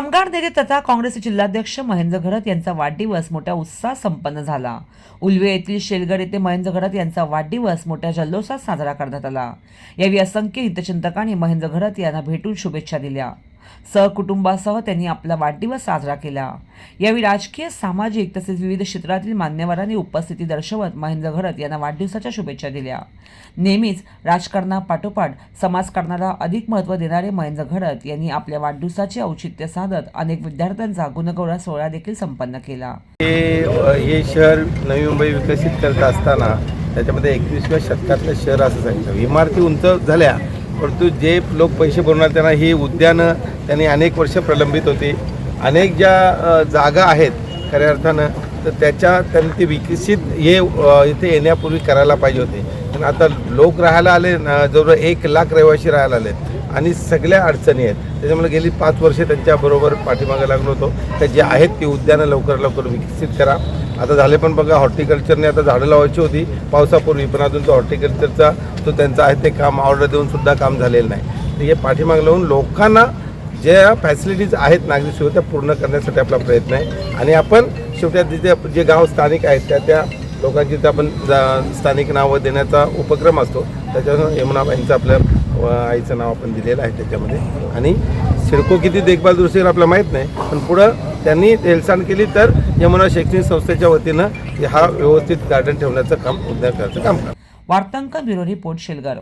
नेते तथा काँग्रेसचे जिल्हाध्यक्ष महेंद्र घरत यांचा वाढदिवस मोठ्या उत्साहात संपन्न झाला. उल्वे येथील शेलगड येथे महेंद्र घरत यांचा वाढदिवस मोठ्या जल्लोषात साजरा करण्यात आला. यावेळी असंख्य हितचिंतकांनी महेंद्र घरत यांना भेटून शुभेच्छा दिल्या. सहकुटुंबासह त्यांनी आपला वाढदिवस साजरा केला. यावेळी राजकीय सामाजिक तसेच विविध क्षेत्रातील मान्यवरांनी उपस्थिती दर्शवत महेंद्र घरत यांना वाढदिवसाच्या शुभेच्छा दिल्या. नेहमीच राजकारणापाठोपाठ समाजकारणाला अधिक महत्त्व देणारे महेंद्र घरत यांनी आपल्या वाढदिवसाचे औचित्य साधत अनेक विद्यार्थ्यांचा गुणगौरव सोहळा देखील संपन्न केला. हे हे शहर नवी मुंबई विकसित करत असताना त्याच्यामध्ये एकवीसव्या शतकातलं शहर असं सांगितलं. इमारती उंच झाल्या परंतु जे लोक पैसे भरणार त्यांना ही उद्यानं त्यांनी अनेक वर्ष प्रलंबित होती. अनेक ज्या जागा आहेत खऱ्या अर्थानं तर त्याच्या त्यांनी ते विकसित हे इथे येण्यापूर्वी करायला पाहिजे होते. पण आता लोक राहायला आले जवळ एक लाख रहिवासी राहायला आलेत आणि सगळ्या अडचणी आहेत. त्याच्यामुळे गेली पाच वर्षे त्यांच्याबरोबर पाठीमागे लागलो होतो. तर जे आहेत ती उद्यानं लवकर लवकर विकसित करा. आता झाले पण बघा हॉर्टिकल्चरने आता झाडं लावायची होती. पावसापूर्वी पण अजून तो हॉर्टिकल्चरचा तो त्यांचा आहे ते काम ऑर्डर देऊन सुद्धा काम झालेलं नाही. तर हे पाठीमाग लावून लोकांना ज्या फॅसिलिटीज आहेत नागरिक सुविधा त्या पूर्ण करण्यासाठी आपला प्रयत्न आहे. आणि आपण शेवटी तिथे जे गाव स्थानिक आहेत त्या त्या लोकांची तर आपण जा- स्थानिक नावं देण्याचा उपक्रम असतो. त्याच्यावर यमुनाबाईंचं आपल्या व आईचं नाव आपण दिलेलं आहे त्याच्यामध्ये. आणि सिडको किती देखभाल दुरुस्ती आपल्याला माहीत नाही पण पुढं त्यांनी हेळसांड केली तर यमुना शैक्षणिक संस्थेच्या वतीनं हा व्यवस्थित गार्डन ठेवण्याचं काम उद्या करायचं काम करा वार्तांकन ब्युरो रिपोर्ट शेलगार.